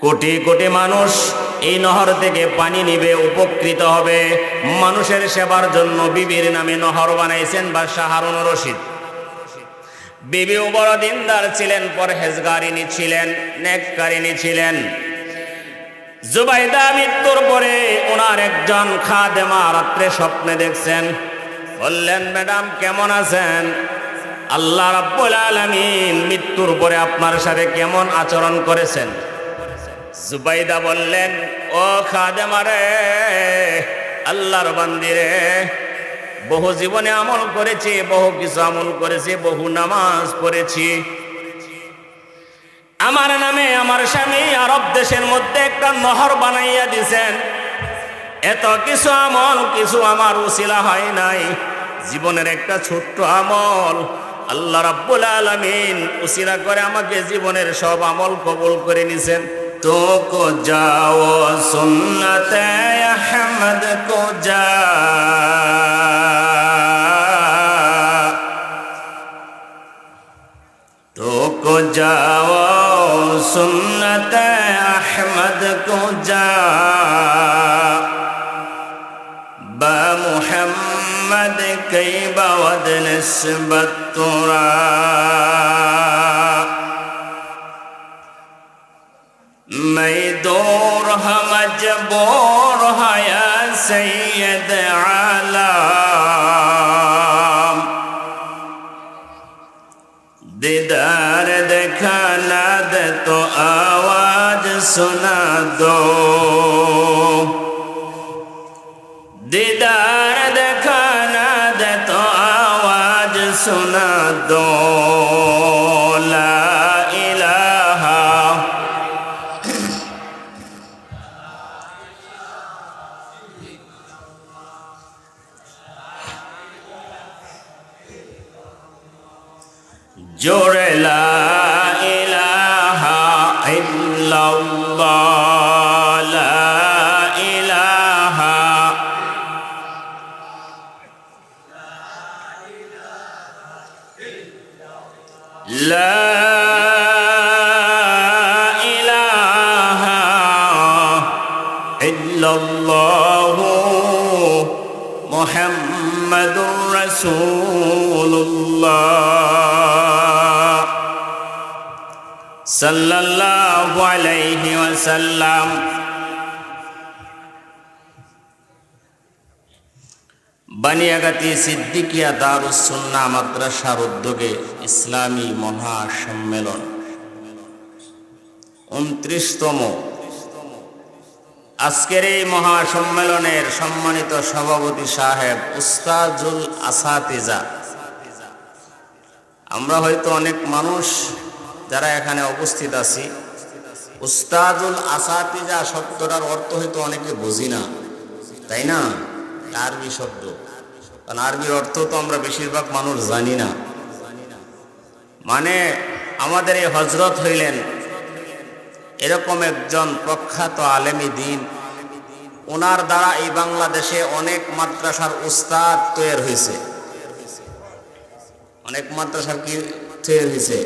কোটি কোটি মানুষ এই নহর থেকে পানি নিবে, উপকৃত হবে। মানুষের সেবার জন্য বিবির নামে নহর বানাইছেন বা হারুন রশিদ। বিবিও বড় দিনদার ছিলেন পরহেজগারিনী ছিলেন নেককারিনী ছিলেন। জুবাইদা মৃত্যুর পরে ওনার একজন খাদেমা রাত্রে স্বপ্নে দেখছেন। বললেন, ম্যাডাম, কেমন আছেন? আল্লাহ রাব্বুল আলামিন মৃত্যুর পরে আপনার সাথে কেমন আচরণ করেছেন? জুবাইদা বললেন, ও খাদেমারে আল্লাহর বান্দিরে বহু জীবনে আমল করেছি, বহু কিছু আমল করেছি, বহু নামাজ পড়েছি। আমার নামে আমার স্বামী আরব দেশের মধ্যে একটা নহর বানাইয়া দিছেন। এত কিছু আমল, কিছু আমার উশিলা হয় নাই। জীবনের একটা ছোট্ট আমল। আল্লাহ রাব্বুল আলামিন উশিলা করে আমাকে জীবনের সব আমল কবুল করে নিছেন। تو کو جاؤ سنت احمد کو جا تو کو جاؤ سنت احمد کو جا با محمد کی بود نسبت ترا मैं दौर हम जबोर हया सैयद आलाम दीदार देखाना दे तो आवाज सुना दो दीदार देखाना दे तो आवाज सुना दो ওয়াসাল্লাম বানিয়াগাতি সিদ্দিকিয়া দারুস সুন্নাহ মাদ্রাসার উদ্যোগে ইসলামী মহাসম্মেলন। উনত্রিশতম। আজকের এই মহাসম্মেলনের সম্মানিত সভাপতি সাহেব উস্তাজুল আসাতিজা। আমরা হয়তো অনেক মানুষ যারা এখানে উপস্থিত আছি। উস্তাজুল আসাতিজা শব্দটার অর্থ হয়তো অনেকে বুঝি না, তাই না? আরবি শব্দ। কারণ আরবির অর্থ তো আমরা বেশিরভাগ মানুষ জানি না। মানে আমাদের এই হজরত হইলেন এরকম একজন প্রখ্যাত আলেমী দিন। ওনার দ্বারা এই বাংলাদেশে অনেক মাদ্রাসার উস্তাদ তৈরি হয়েছে। অনেক মাদ্রাসার কি হয়েছে?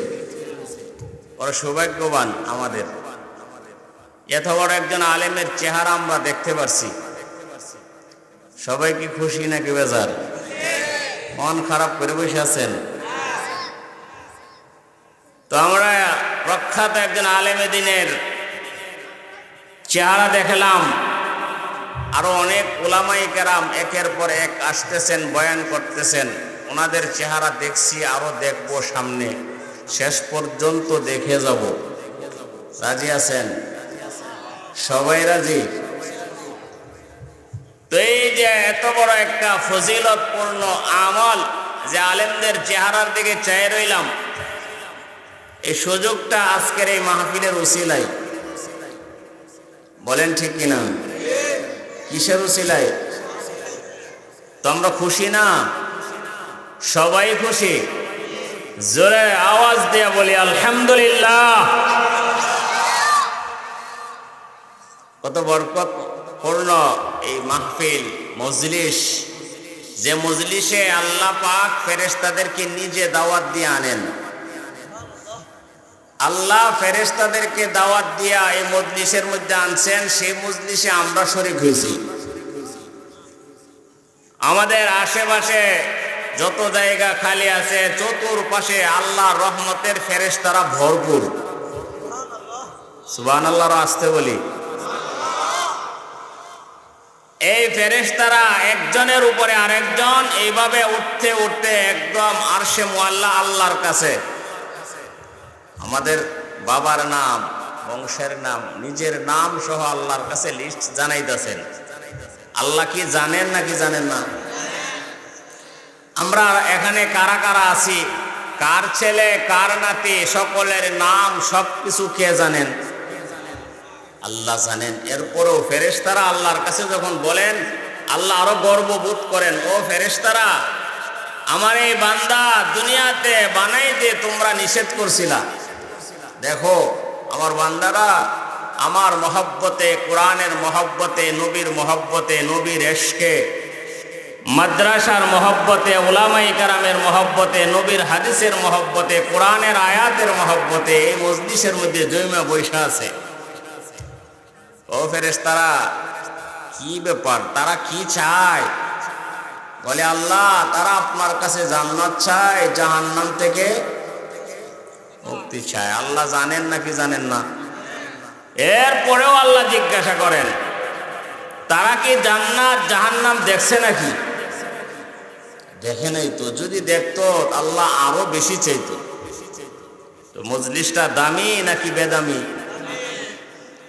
ওরা সৌভাগ্যবান আমাদের। এত বড় একজন আলেমের চেহারা আমরা দেখতে পারছি। সবাই কি খুশি নাকি বেজার? মন খারাপ করে বসে আছেন। তো আমরা প্রখ্যাত একজন আলেমে দিনের চেহারা দেখলাম। আরও অনেক ওলামাই কেরাম একের পর এক আসতেছেন, বয়ান করতেছেন। ওনাদের চেহারা দেখছি, আরও দেখব সামনে। শেষ পর্যন্ত দেখে যাব। রাজি আছেন? সবাই রাজি? তো এই যে এত বড় একটা ফজিলতপূর্ণ আমল যে আলেমদের চেহারার দিকে চাই রইলাম, এই সুযোগটা আজকের এই মাহফিলের উসিলাই বলেন ঠিক কিনা? কিসের উসিলাই তো আমরা খুশি না? সবাই খুশি। জোরে আওয়াজ দেয়া বলি, আলহামদুলিল্লাহ। কত বরকত পূর্ণ এই মাহফিল, মজলিস। যে মজলিসে আল্লাহ পাক ফেরেশতাদেরকে নিজে দাওয়াত দিয়ে আনেন। আল্লাহ ফেরেশতাদেরকে দাওয়াত দিয়া এই মজলিসের মধ্যে আনছেন, সেই মজলিসে আমরা শরিক হয়েছি। আমাদের আশেপাশে যত জায়গা খালি আছে, চতুর্পাশে আল্লাহ রহমতের ফেরেশতারা ভরপুর। সুবান আল্লাহর আসতে বলি। এই ফেরেশতারা একজনের উপরে আরেকজন এইভাবে উঠতে উঠতে একদম আরশে মোয়াল্লা আল্লাহর কাছে। আমাদের বাবার নাম, বংশের নাম, নিজের নাম সহ আল্লাহর কাছে লিস্ট জানাইতেছেন। আল্লাহ কি জানেন নাকি জানেন না? আমরা এখানে কারা কারা আছি? কার ছেলে, কার নাতি, সকলের নাম সব কিছু কে জানেন? আল্লাহ জানেন। এরপরেও ফেরেশতারা আল্লাহর কাছে যখন বলেন, আল্লাহ আরও গর্ববোধ করেন, ও ফেরেশতারা, আমার এই বান্দা দুনিয়াতে বানাইতে তোমরা নিষেধ করছিলা। দেখো, আমার বান্দারা আমার মহব্বতে, কোরআনের মহব্বতে, নবীর মহব্বতে, নবীর এশকে মাদ্রাসার মহব্বতে ওলামাই কারামের মহব্বতে, নবীর হাদিসের মহব্বতে, কোরআনের আয়াতের মহব্বতে এই মজলিসের মধ্যে জৈমা বৈশা আছে। ও ফেরেস তারা কি ব্যাপার? তারা কি চায়? বলে, আল্লাহ, তারা আপনার কাছে জান্নাত চায়, জাহান্নাম থেকে মুক্তি চায়। আল্লাহ জানেন নাকি জানেন না? এরপরেও আল্লাহ জিজ্ঞাসা করেন, তারা কি জান্নাত, জাহান্নাম দেখছে নাকি? দেখে নাই তো, যদি দেখতো আল্লাহ আরও বেশি চাইতো। তো মজলিসটা দামি নাকি বেদামি?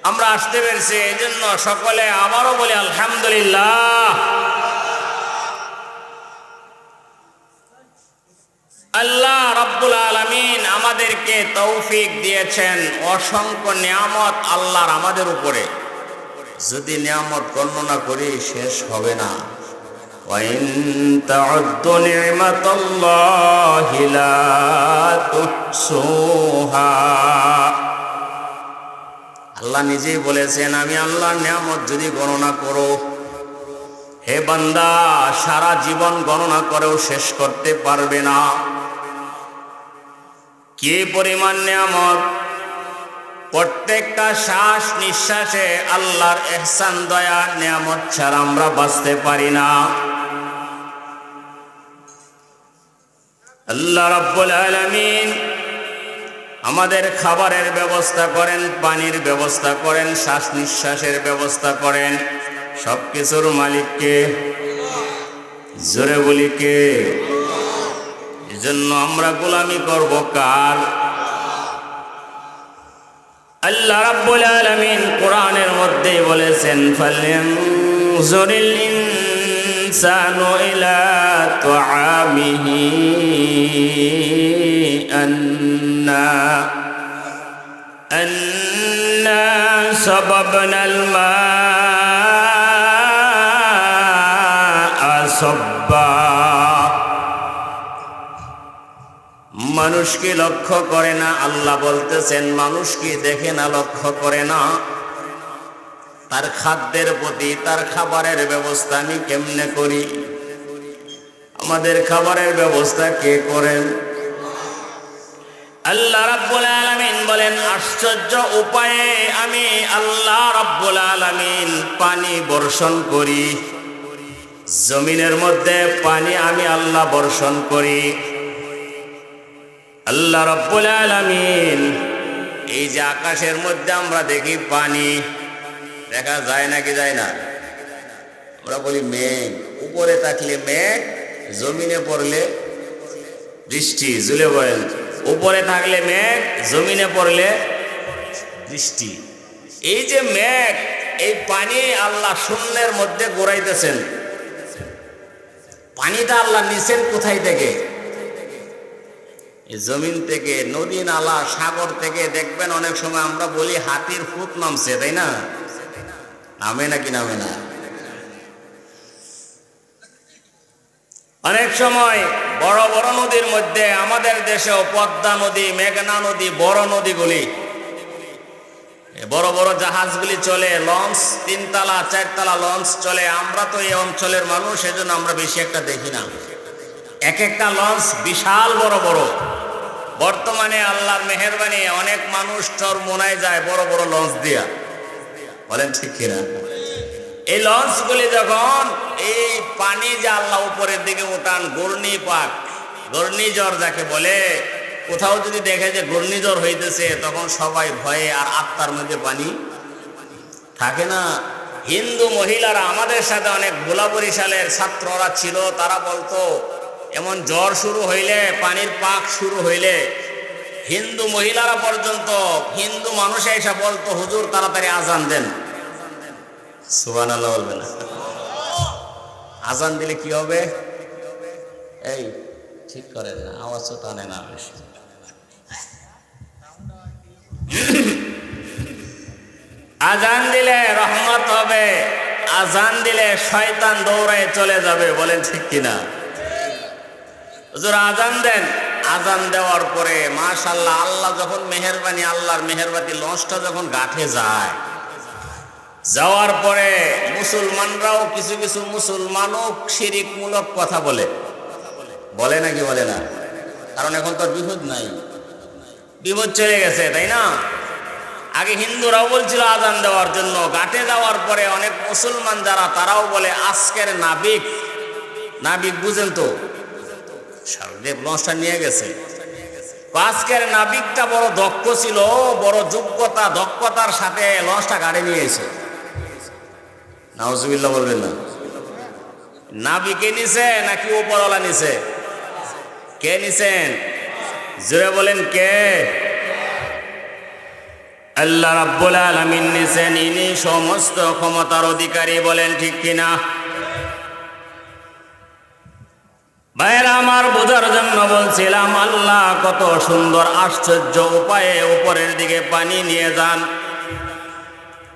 আমরা আসতে পেরেছি এই জন্য সকলে আবারও বলি, আলহামদুলিল্লাহ। আল্লাহ রব্বুল আলমিন আমাদেরকে তৌফিক দিয়েছেন অসংখ্য নিয়ামত আল্লাহর আমাদের উপরে। যদি নিয়ামত গণনা করি, শেষ হবে না। وإن تعدوا نعمة الله لا تحصوها আল্লাহ নিজেই বলেছেন আমি আল্লাহর নিয়ামত যদি গণনা করো হে বান্দা সারা জীবন গণনা করেও শেষ করতে পারবে না কি পরিমাণ নিয়ামত প্রত্যেকটা শ্বাস নিঃশ্বাসে আল্লাহর এহসান, দয়া, নিয়ামত ছাড়া আমরা বাঁচতে পারি না। আল্লাহ রাব্বুল আলামিন আমাদের খাবারের ব্যবস্থা করেন, পানির ব্যবস্থা করেন, শ্বাস নিঃশ্বাসের ব্যবস্থা করেন। সব কিছুর মালিককে জোরে বলি কে? এজন্য আমরা গোলামি করব কার? আল্লাহ রাব্বুল আলামিন কোরআনের মধ্যে বলেছেন ফালyanzuril ইনসানু ইলা তুআমিহি আন্না আন্না সাবাবনাল মা আসবা মানুষকে লক্ষ্য করে না, আল্লাহ বলতেছেন মানুষকে দেখে না, লক্ষ্য করে না? তার খাদ্যের প্রতি, তার খাবারের ব্যবস্থা আমি কেমনে করি? আমাদের খাবারের ব্যবস্থা কে করেন? আল্লাহ রাব্বুল আলামিন বলেন, আশ্চর্য উপায়ে আমি আল্লাহ রাব্বুল আলামিন পানি বর্ষণ করি। জমিনের মধ্যে পানি আমি আল্লাহ বর্ষণ করি। আল্লাহ রব্বুল আলামিন। এই যে আকাশের মধ্যে আমরা দেখি পানি, দেখা যায় নাকি যায় না? আমরা বলি মেঘ, উপরে থাকলে মেঘ, জমিনে পড়লে বৃষ্টি, জুলে বলেন। উপরে থাকলে মেঘ, জমিনে পড়লে বৃষ্টি। এই যে মেঘ, এই পানি আল্লাহ শূন্যের মধ্যে গোড়াইতেছেন পানিটা আল্লাহ নিচের কোথায় থেকে? জমিন থেকে, নদী নালা, সাগর থেকে দেখবেন অনেক সময় আমরা বলি হাতির ফুট নামছে, তাই না? নামে নাকি নামে না? অনেক সময় বড় বড় নদীর মধ্যে আমাদের দেশেও পদ্মা নদী, মেঘনা নদী, বড় নদীগুলি বড় বড় জাহাজগুলি চলে, লঞ্চ, তিনতলা, চারতলা লঞ্চ চলে। আমরা তো এই অঞ্চলের মানুষ সেজন্য আমরা বেশি একটা দেখি না। এক একটা লঞ্চ বিশাল বড় বড়। বর্তমানে আল্লাহর মেহরবানি, অনেক মানুষ চর মোনায় যায় বড় বড় লঞ্চ দিয়া। বলেন ঠিক কিনা? এই লঞ্চগুলি যখন এই পানি যে আল্লাহ উপরের দিকে উঠান ঘূর্ণি পাক ঘূর্ণিঝড় যাকে বলে, কোথাও যদি দেখে যে ঘূর্ণিঝড় হইতেছে, তখন সবাই ভয়ে আর আত্মার মধ্যে পানি থাকে না। হিন্দু মহিলারা আমাদের সাথে অনেক ভোলা বরিশালের ছাত্ররা ছিল, তারা বলতো এমন জ্বর শুরু হইলে, পানির পাক শুরু হইলে, হিন্দু মহিলারা পর্যন্ত, হিন্দু মানুষ এসে বলতো, হুজুর, তাড়াতাড়ি আজান দেন। আজান দিলে কি হবে? এই, ঠিক করেন না তো টানে না বেশি। আজান দিলে রহমত হবে, আজান দিলে শয়তান দৌড়ায় চলে যাবে, বলেন ঠিক কিনা? আজান দেন। আজান দেওয়ার পরে মাশাল্লাহ আল্লাহ যখন মেহরবানি, আল্লাহর মেহরবানি লঞ্চটা যখন গাঠে যায়, যাওয়ার পরে মুসলমানরাও কিছু কিছু মুসলমানও শিরিকমূলক কথা বলে। বলে নাকি বলে না? কারণ এখন তো বিপদ নাই। বিপদ চলে গেছে, তাই না? আগে হিন্দুরাও বলছিল আজান দেওয়ার জন্য। ঘাটে যাওয়ার পরে অনেক মুসলমান যারা, তারাও বলে, আজকের নাবিক নাবিক বুঝেন তো সারদেব লঞ্চটা নিয়ে গেছে। আজকের নাবিকটা বড় দক্ষ ছিল বড় যোগ্যতা, দক্ষতার সাথে লঞ্চটা গাড়ি নিয়ে এসে। নাউজুবিল্লাহ বলবেন না। নাবিকে নিছে নাকি উপরওয়ালা নিছে? কে নিছেন? জোরে বলেন কে? আল্লাহ রাব্বুল আলামিন নিছেন, ইনি সমস্ত ক্ষমতার অধিকারী বলেন ঠিক কিনা? ভাইয়েরা আমার বোঝার জন্য বলছিলাম, আল্লাহ, কত সুন্দর, আশ্চর্য উপায়ে উপরের দিকে পানি নিয়ে যান।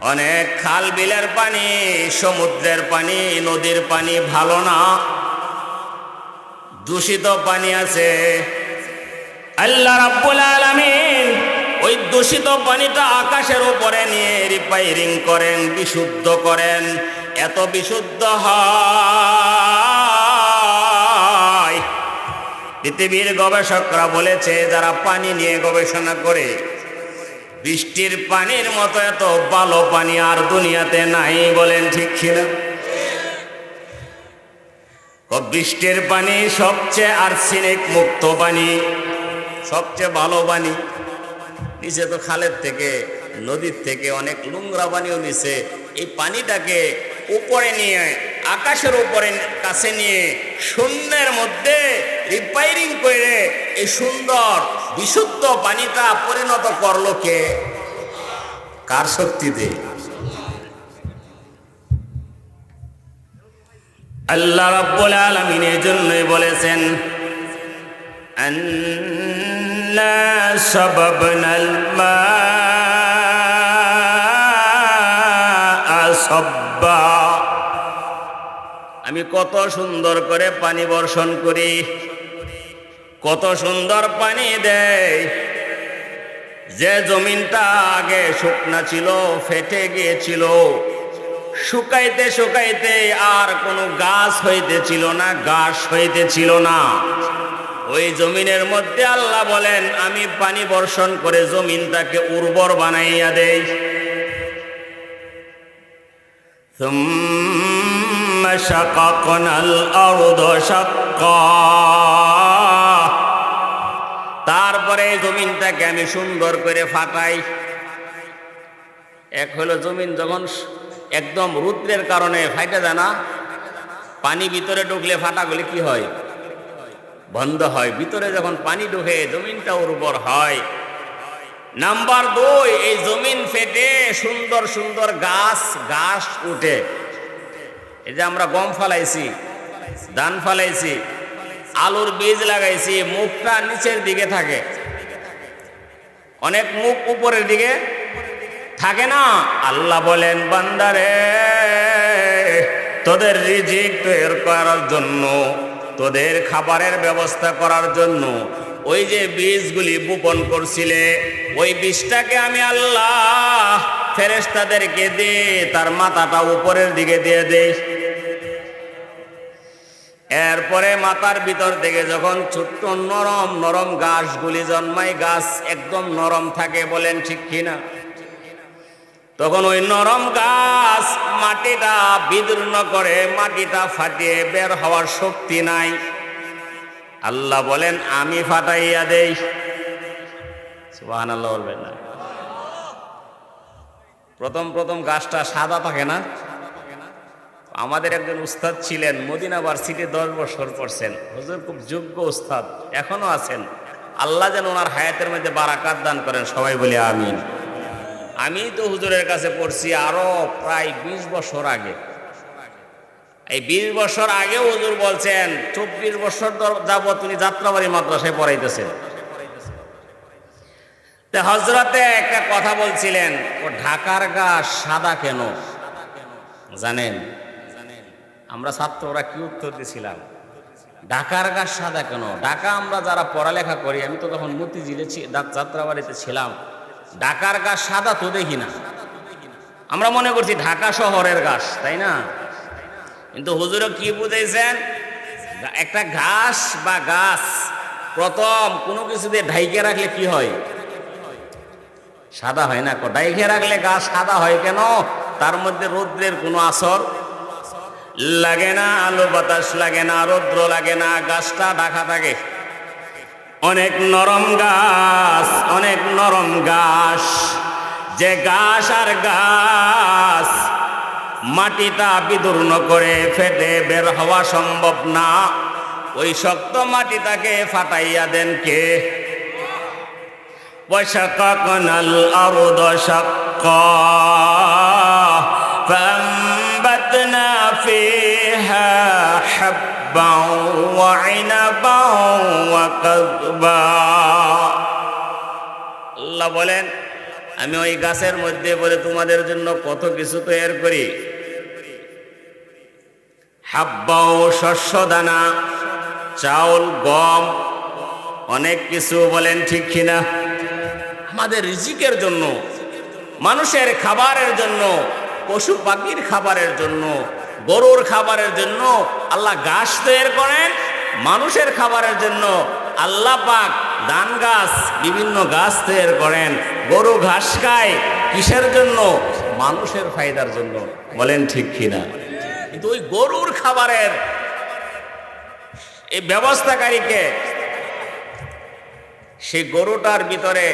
অনেক খাল বিলের পানি, সমুদ্রের পানি, নদীর পানি ভালো না। দূষিত পানি আছে। আল্লাহ রাব্বুল আলামিন ওই দূষিত পানিটা আকাশের উপরে নিয়ে রিপাইরিং করেন, বিশুদ্ধ করেন। এত বিশুদ্ধ হয়। পৃথিবীর গবেষকরা বলেছে, যারা পানি নিয়ে গবেষণা করে, বৃষ্টির পানির মতো এত ভালো পানি আর দুনিয়াতে নাই বলেন ঠিক ছিল বৃষ্টির পানি সবচেয়ে আর্সেনিক মুক্ত পানি, সবচেয়ে ভালো পানি। নিচে তো খালের থেকে নদীর থেকে অনেক নোংরা পানিও নিছে। এই পানিটাকে উপরে নিয়ে, আকাশের উপরে কাছে নিয়ে শূন্যের মধ্যে রিপাইরিং করে এই সুন্দর বিশুদ্ধ পানিটা পরিণত করল কে? কার শক্তিতে? আল্লাহ রাব্বুল আলামিন এর জন্যই বলেছেন, আন্না সাবাবনাল মা সব্বা। আমি কত সুন্দর করে পানি বর্ষণ করি, কত সুন্দর পানি দেয়। যে জমিনটা আগে শুকনা ছিল, ফেটে গিয়েছিল, শুকাইতে শুকাইতে আর কোনো গাছ হইতেছিল না গাছ হইতেছিল না। ওই জমিনের মধ্যে আল্লাহ বলেন, আমি পানি বর্ষণ করে জমিনটাকে উর্বর বানাইয়া দেই। ثم شققنا الأرض شقا তারপরে এই জমিনটাকে আমি সুন্দর করে ফাটাই এক হলো জমিন যখন একদম রুদ্রের কারণে ফাইটা যায় না পানি ভিতরে ঢুকলে ফাটাগুলি কি হয় বন্ধ হয় ভিতরে যখন পানি ঢুকে জমিনটা উর্বর হয় নাম্বার দুই, এই জমিন ফেটে সুন্দর সুন্দর গাছ, ঘাস উঠে। এই যে আমরা গম ফালাইছি, ধান ফালাইছি, আলুর বীজ লাগাইছি, মুখটা নিচের দিকে থাকে। অনেক মুখ উপরের দিকে থাকে না? আল্লাহ বলেন, বান্দারে, তোদের রিজিক তৈরি করার জন্য, তোদের খাবারের ব্যবস্থা করার জন্য ওই যে বীজগুলি বপন করছিলে, ওই বীজটাকে আমি আল্লাহ ফেরেস্তাদেরকে দে তার মাথাটা উপরের দিকে দিয়ে দে এরপরে মাথার ভিতর থেকে যখন ছোট্ট নরম নরম গাছগুলি জন্মায়, গাছ একদম নরম থাকে বলেন ঠিক কিনা? তখন ওই নরম গাছ মাটিটা বিদীর্ণ করে মাটিটা ফাটিয়ে বের হওয়ার শক্তি নাই। আল্লাহ বলেন, আমি ফাটাইয়া দেই। সুবাহান আল্লাহ বলবেন না। প্রথম প্রথম গাছটা সাদা থাকে না? আমাদের একজন উস্তাদ ছিলেন, মদিনা ভার্সিটি দশ বছর পড়ছেন। হুজুর খুব যোগ্য উস্তাদ, এখনও আছেন। আল্লাহ যেন ওনার হায়াতের মধ্যে বারাকাত দান করেন, সবাই বলে আমিন। আমি তো হুজুরের কাছে পড়ছি আরও প্রায় বিশ বছর আগে। এই বিশ বছর আগে হুজুর বলছেন, চব্বিশ বছর যাবৎ তিনি যাত্রাবাড়ি মাদ্রাসায় পড়াইতেছেন। হজরতে একটা কথা বলছিলেন, ও ঢাকার গাছ সাদা কেন? জানেন, আমরা ছাত্ররা কি উত্তর দিছিলাম? ঢাকার গাছ সাদা কেন? ঢাকা আমরা যারা পড়ালেখা করি, আমি তো তখন মতিঝিলে যাত্রাবাড়িতে ছিলাম। ঢাকার গাছ সাদা তো দেখি না। আমরা মনে করছি ঢাকা শহরের গাছ, তাই না? কিন্তু হুজুরও কি বুঝাইছেন? একটা ঘাস বা গাছ প্রথম কোনো কিছু দিয়ে ঢাইকে রাখলে কি হয়? সাদা হয় না কো? ডাইখে রাখলে গাছ সাদা হয় কেন? তার মধ্যে রৌদ্রের কোনো আসর লাগে না, আলো বাতাস লাগে না, রৌদ্র লাগে না, গাছটা ঢাকা থাকে। অনেক নরম গাছ, অনেক নরম গাছ যে গাছ আর গাছ মাটিটা বিদূর্ণ করে ফেটে বের হওয়া সম্ভব না ওই শক্ত মাটিটাকে ফাটাইয়া দেন কে وشققنا الأرض شقا فأنبتنا فيها حبا وعنبا وقضبا আল্লাহ বলেন আমি ওই গাছের মধ্যে বলে তোমাদের জন্য কত কিছু তৈরি করি হাব্বাও শস্য দানা চাউল, গম, অনেক কিছু বলেন ঠিক কিনা? আমাদের রিজিকের জন্য, মানুষের খাবারের জন্য, পশু পাখির খাবারের জন্য, গরুর খাবারের জন্য আল্লাহ ঘাস তৈরি করেন, মানুষের খাবারের জন্য আল্লাহ পাক ধান গাছ, বিভিন্ন গাছ তৈরি করেন, গরু ঘাস খায়, কিসের জন্য? মানুষের ফায়দার জন্য, বলেন ঠিক কিনা? কিন্তু ওই গরুর খাবারের এই ব্যবস্থাকারীকে সেই গরুটার ভিতরে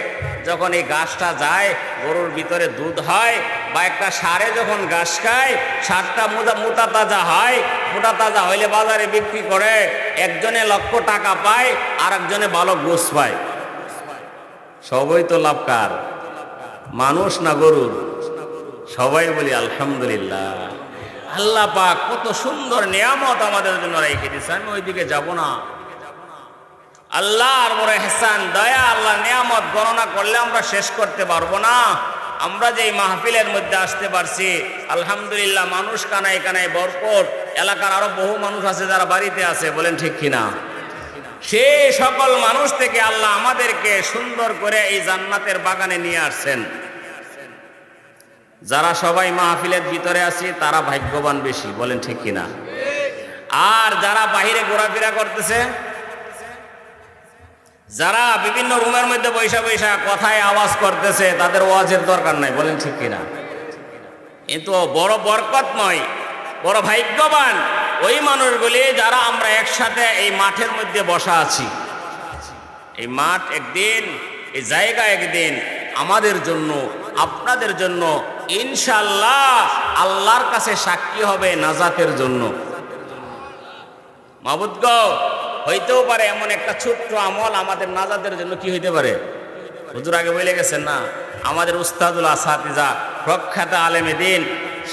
যখন এই গাছটা যায়, গরুর ভিতরে দুধ হয় বা একটা সারে যখন ঘাস খায়, সারটা মোটা মোটা তাজা হয়। মোটা তাজা হইলে বাজারে বিক্রি করে, একজনে লক্ষ টাকা পায় আর একজনে ভালো গোস পায়। সবই তো লাভকার মানুষ না গরুর? সবাই বলি, আলহামদুলিল্লাহ। আল্লাহ পাক কত সুন্দর নিয়ামত আমাদের জন্য রেখে দিচ্ছে আমি ওইদিকে যাব না। আল্লাহর বড় হেসান দয়া আল্লাহ নিয়ামত গণনা করলে আমরা শেষ করতে পারব না। আমরা যে মাহফিলের মধ্যে আসতে পারছি, আলহামদুলিল্লাহ মানুষ কানাই কানাই বরকট এলাকার আরও বহু মানুষ আছে যারা বাড়িতে আছে, বলেন ঠিক কিনা? সেই সকল মানুষ থেকে আল্লাহ আমাদেরকে সুন্দর করে এই জান্নাতের বাগানে নিয়ে আসছেন। যারা সবাই মাহফিলের ভিতরে আছে, তারা ভাগ্যবান বেশি, বলেন ঠিক কিনা? আর যারা বাহিরে ঘোরাফেরা করতেছে, যারা বিভিন্ন রুমের মধ্যে বৈশা বৈশা কথায় আওয়াজ করতেছে, তাদের ওয়াজের দরকার নাই, বলেন ঠিক কিনা? কিন্তু বড় বরকত নয়, বড় ভাগ্যবান ওই মানুষগুলি যারা আমরা একসাথে এই মাঠের মধ্যে বসা আছি। এই মাঠ একদিন, এই জায়গা একদিন আমাদের জন্য, আপনাদের জন্য ইনশাল্লাহ আল্লাহর কাছে সাক্ষী হবে নাজাতের জন্য। মাবুদ্গ হইতেও পারে এমন একটা ছোট্ট আমল আমাদের নাজাদের জন্য কি হইতে পারে? হুজুর আগে বলে গেছেন না, আমাদের উস্তাদুল আসাতিজা, প্রখ্যাত আলেমে দিন,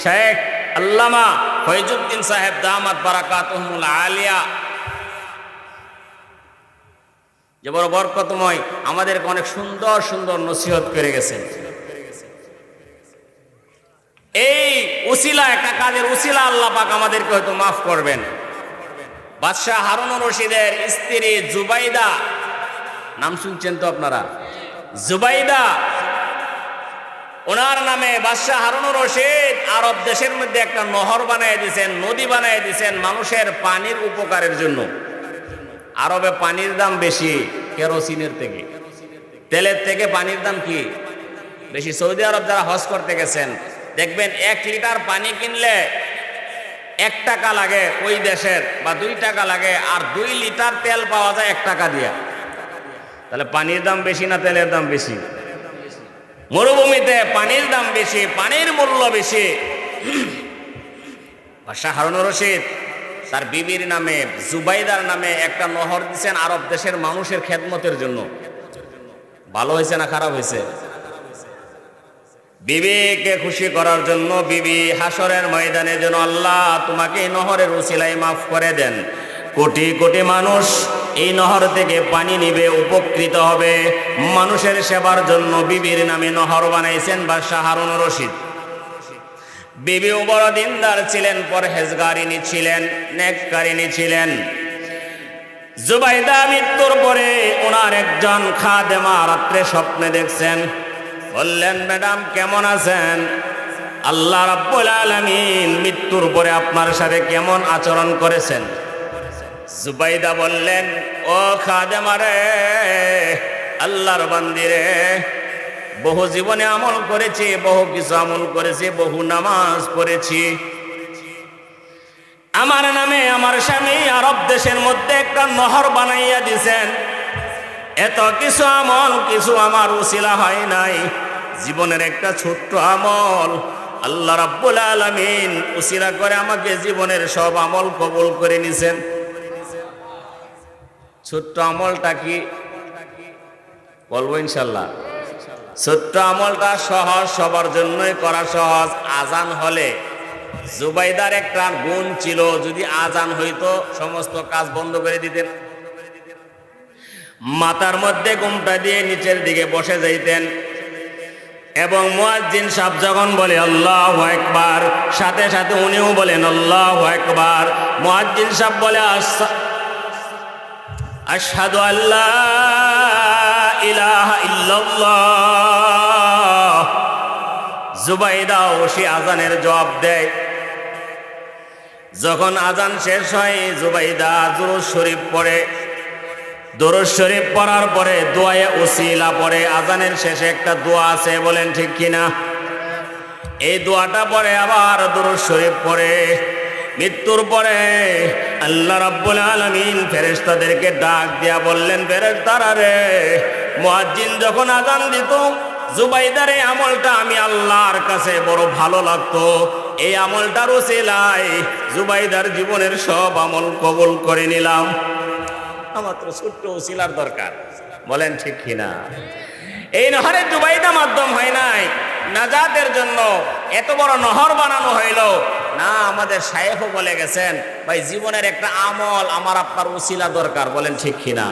শেখ আল্লামা ফৈজুদ্দিন সাহেব দামাত বারাকাতুল আলিয়া। যে বড় বরকতময়, আমাদেরকে অনেক সুন্দর সুন্দর নসিহত করে গেছেন। উসিলা একটা কাজের উসিলা আল্লাহ পাক আমাদেরকে হয়তো মাফ করবেন। বাদশাহ হারুন রশিদের স্ত্রী জুবাইদা, নাম শুনছেন তো আপনারা? জুবাইদা, ওনার নামে বাদশাহ হারুনুর রশিদ আরব দেশের মধ্যে একটা নহর বানিয়ে দিয়েছেন, নদী বানিয়ে দিয়েছেন মানুষের পানির উপকারের জন্য। আরবে পানির দাম বেশি, কেরোসিনের থেকে। তেলের থেকে পানির দাম কি? বেশি। সৌদি আরব যারা হজ করতে গেছেন দেখবেন এক লিটার পানি কিনলে এক টাকা লাগে ওই দেশের, বা দুই টাকা লাগে, আর দুই লিটার তেল পাওয়া যায় এক টাকা দিয়া। তাহলে পানির দাম বেশি না তেলের দাম বেশি? মরুভূমিতে পানির দাম বেশি, পানির মূল্য বেশি। বাদশাহ রশিদ, তার বিবির নামে, জুবাইদার নামে একটা নহর দিচ্ছেন আরব দেশের মানুষের খেদমতের জন্য। ভালো হয়েছে না খারাপ হয়েছে? বিবিকে খুশি করার জন্য বিবি হাসরের ময়দানে যেন আল্লাহ তোমাকে নহরের উসিলাই মাফ করে দেন। কোটি কোটি মানুষ এই নহর থেকে পানি নিবে, উপকৃত হবে। মানুষের সেবার জন্য বিবির নামে নহর বানাইছেন বা শাহারুন রশিদ। বিবিও বড় দিনদার ছিলেন পরহেজগারিনী ছিলেন নেককারিনী ছিলেন। জুবাইদা মৃত্যুর পরে ওনার একজন খাদেমা রাত্রে স্বপ্নে দেখছেন। বললেন, ম্যাডাম, কেমন আছেন? আল্লাহ রাব্বুল আলামিন মৃত্যুর পরে আপনার সাথে কেমন আচরণ করেছেন? জুবাইদা বললেন, ও খাদেমা রে, আল্লাহর বান্দিরে বহু জীবনে আমল করেছি, বহু কিছু আমল করেছি, বহু নামাজ পড়েছি। আমার নামে আমার স্বামী আরব দেশের মধ্যে একটা নহর বানাইয়া দিছেন। এত কিছু আমল, কিছু আমার উসিলা হয় নাই। জীবনের একটা ছোট্ট আমল। আল্লাহ রাব্বুল আলামিন উসিলা করে আমাকে জীবনের সব আমল কবুল করে নিছেন। ছোট্ট আমলটা কি? বলব ইনশাল্লাহ। ছোট্ট আমলটা সহজ, সবার জন্যই করা সহজ। আজান হলে জুবাইদার একটা গুণ ছিল, যদি আজান হইতো, সমস্ত কাজ বন্ধ করে দিতেন। মাথার মধ্যে ঘুমটা দিয়ে নিচের দিকে বসে যাইতেন। এবং মুয়াজ্জিন সাহেব যখন বলে, আল্লাহ একবার সাথে সাথে উনিও বলেন, আল্লাহ একবার মুয়াজ্জিন সাহেব বলে, আস- আশহাদু আল্লাহ ইলাহা ইল্লাল্লাহ। সে আজানের জবাব দেয়। যখন আজান শেষ হয়, জুবাইদা জুরুজ শরীফ পড়ে। দরুদ শরীফ পড়ার পরে দোয়ায়ে উসিলা পরে আজানের শেষে একটা দোয়া আছে, বলেন ঠিক কিনা? এই দোয়াটা পরে আবার দরুদ শরীফ পড়ে, মৃত্যুর পরে আল্লাহ রাব্বুল আলামিন ফেরেশতাদেরকে ডাক দিয়া বললেন, ফেরেশতারা রে, মুয়াজ্জিন যখন আজান দিত, জুবাইদার আমলটা আমি আল্লাহর কাছে বড় ভালো লাগতো। এই আমলটার ওসিলায় জুবাইদার জীবনের সব আমল কবুল করে নিলাম। মাত্র ছোট্ট ওসিলার দরকার। বলেন ঠিক কিনা? এই নহরের জুবাইদা মাধ্যম হয় নাই। নাজাতের জন্য এত বড় নহর বানানো হইল। না, আমাদের সাহেবও বলে গেছেন, ভাই, জীবনের একটা আমল আমার আপনার উসিলা দরকার। বলেন ঠিক কিনা?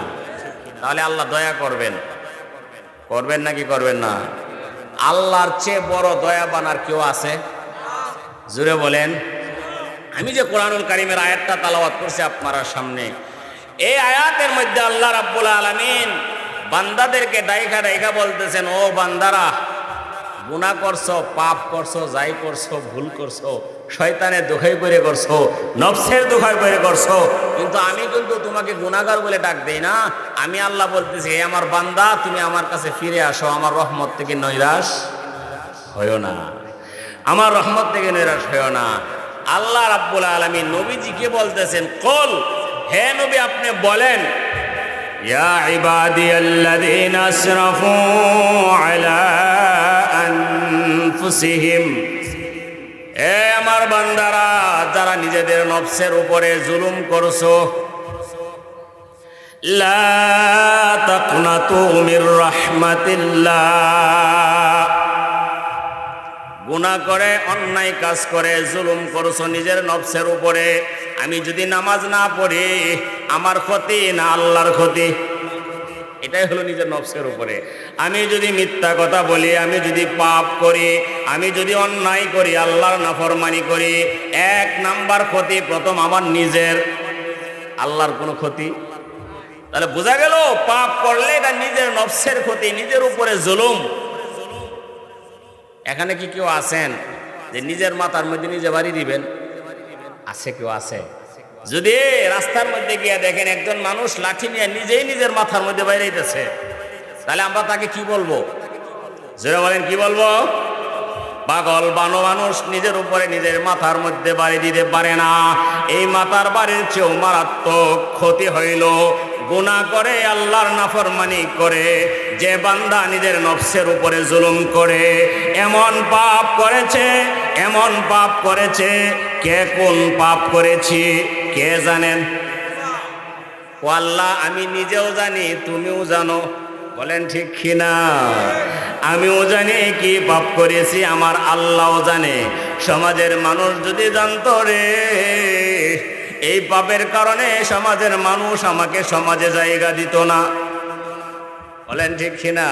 তাহলে আল্লাহ দয়া করবেন। করবেন নাকি করবেন না? আল্লাহর চেয়ে বড় দয়া বানার কেউ আছে? জুড়ে বলেন। আমি যে কোরআনুল কারিমের আয়াতটা তালাওয়াত করছি আপনারা সামনে। এই আয়াতের মধ্যে আল্লাহ রাব্বুল আলামিন বান্দাদেরকে ডাইখা ডাইখা বলতেছেন, ও বান্দারা, গুনাহ করছ, পাপ করছ, যাই করছ, ভুল করছ, শয়তানের দোহাই করে করছ, নফসের দোহাই করে করছ, কিন্তু আমি কিন্তু তোমাকে গুনাহগার বলে ডাক দেই না। আমি আল্লাহ বলতেছি, হে আমার বান্দা, তুমি আমার কাছে ফিরে আসো, আমার রহমত থেকে নৈরাশ হয়েও না। আমার রহমত থেকে নিরাশ হয়েও না। আল্লাহ রাব্বুল আলমী নবীজিকে বলতেছেন, কল হে নবী, আপনি বলেন, ইয়া আমার বান্দারা, যারা নিজেদের নফসের উপরে জুলুম করছ, লা তাকনাতু মির গুণা করে, অন্যায় কাজ করে, জুলুম করছ নিজের নফসের উপরে। আমি যদি নামাজ না পড়ি, আমার ক্ষতি না আল্লাহর ক্ষতি? এটাই হলো নিজের নফসের উপরে। আমি যদি মিথ্যা কথা বলি, আমি যদি পাপ করি, আমি যদি অন্যায় করি, আল্লাহর নাফরমানি করি, এক নাম্বার ক্ষতি প্রথম আমার নিজের। আল্লাহর কোনো ক্ষতি? তাহলে বোঝা গেল, পাপ করলে এটা নিজের নফসের ক্ষতি, নিজের উপরে জুলুম। এখানে কি কেউ আছেন? যে নিজের মাথার মধ্যে নিজে বাড়ি দিবেন? আছে কেউ আছে? যদি রাস্তার মধ্যে গিয়ে দেখেন একজন মানুষ লাঠি নিয়ে নিজেই নিজের মাথার মধ্যে বাইরেছে তাহলে আমরা তাকে কি বলব? জোরে বলেন, কি বলব? পাগল বানো মানুষ নিজের উপরে নিজের মাথার মধ্যে বাড়ি দিতে পারে না। এই মাথার বাড়ির চেয়েও মারাত্মক ক্ষতি হইল। গুণা করে, আল্লাহর নাফরমানি করে, যে বান্দা নিজের নফসের উপরে জুলুম করে, এমন পাপ করেছে, এমন পাপ করেছে, কে কোন পাপ করেছি, কে জানেন? ও আল্লাহ, আমি নিজেও জানি, তুমিও জানো। বলেন ঠিক কিনা আমিও জানি কি পাপ করেছি, আমার আল্লাহও জানে। সমাজের মানুষ যদি জানতো রে এই পাপের কারণে সমাজের মানুষ আমাকে সমাজে জায়গা দিত না। বলেন ঠিক কিনা?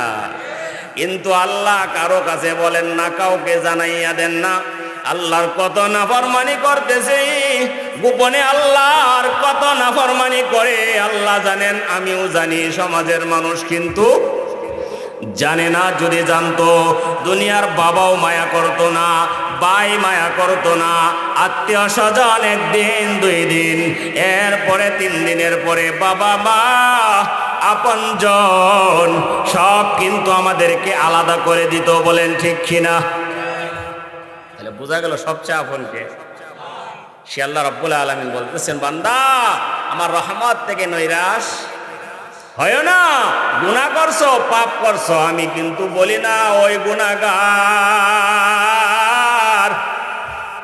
কিন্তু আল্লাহ কারও কাছে বলেন না, কাউকে জানাইয়া দেন না। আল্লাহর কত নাফরমানি করতেছে, গোপনে আল্লাহর কত নাফরমানি করে আল্লাহ জানেন, আমিও জানি সমাজের মানুষ কিন্তু জানে না, যদি জানতো, দুনিয়ার বাবাও মায়া করতো না ভাই মায়া করতো না। আত্মীয় স্বজন একদিন, দুই দিন, এরপরে তিন দিনের পরে বাবা, মা, আপনজন সব কিন্তু আমাদেরকে আলাদা করে দিত বলেন ঠিক কিনা? তাহলে বোঝা গেল সবচেয়ে আপনকে। সে আল্লাহ রব্বুল আলমিন বলতেছেন, বান্দা, আমার রহমত থেকে নৈরাশ হয় না। গুণা করছ, পাপ করছ, আমি কিন্তু বলি না, ওই গুণাগার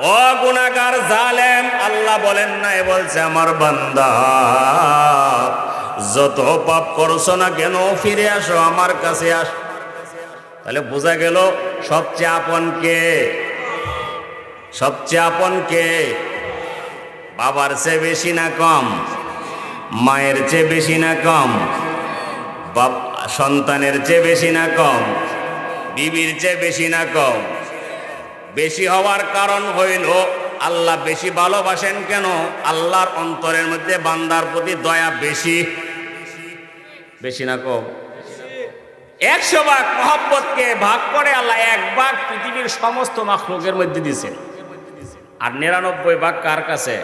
ও গুণাগার জালেম, আল্লাহ বলেন নাই বলছে আমার বান্দা, যত পাপ করছ না কেন, ফিরে আসো আমার কাছে আস। তাহলে বোঝা গেল সবচেয়ে আপন কে? সবচেয়ে আপন কে? বাবার চেয়ে বেশি না কম? মায়ের চেয়ে বেশি না কম? বাপ, সন্তানের চেয়ে বেশি না কম? বিবির চেয়ে বেশি না কম? বেশি হওয়ার কারণ হইল, আল্লাহ বেশি ভালোবাসেন কেন? আল্লাহর অন্তরের মধ্যে বান্দার প্রতি দয়া বেশি। বেশি না কম? একশো ভাগ মহব্বতকে ভাগ করে আল্লাহ এক ভাগ পৃথিবীর সমস্ত মাখলুকের মধ্যে দিয়েছেন। আর নিরানব্বই ভাগ কার কাছে?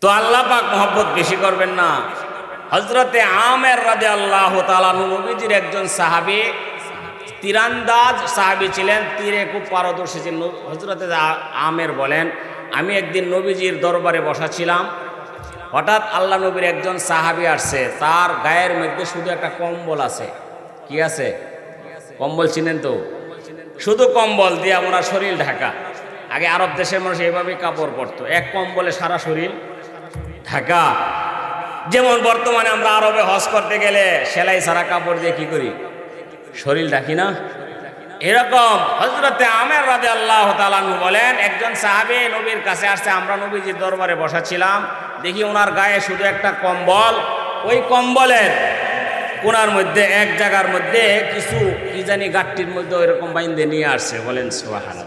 তো আল্লাহ পাক মহব্বত বেশি করবেন না। হজরতে আমের রাজে আল্লাহ তালা নবীজির একজন সাহাবি তীরান্দাজ সাহাবি ছিলেন। তীরে খুব পারদর্শী ছিলেন হজরতে আমের বলেন, আমি একদিন নবীজির দরবারে বসাছিলাম। হঠাৎ আল্লাহ নবীর একজন সাহাবি আসছে। তার গায়ের মধ্যে শুধু একটা কম্বল আছে। কি আছে? কম্বল চিনেন তো? শুধু কম্বল দিয়ে ওনার শরীর ঢাকা। আগে আরব দেশের মানুষ এইভাবেই কাপড় পরতো। এক কম্বলে সারা শরীর ঢাকা। যেমন বর্তমানে আমরা আরবে হজ করতে গেলে সেলাই সারা কাপড় দিয়ে কি করি? শরীর ডাকি না? এরকম হজরতে আমের রাজে আল্লাহ তালানু বলেন, একজন সাহাবে নবীর কাছে আসছে, আমরা নবীজির দরবারে বসাছিলাম দেখি ওনার গায়ে শুধু একটা কম্বল। ওই কম্বলের কোনার মধ্যে, এক জায়গার মধ্যে কিছু কি জানি গাঠটির মধ্যে ওইরকম বাইন্দে নিয়ে আসছে। বলেন সোহান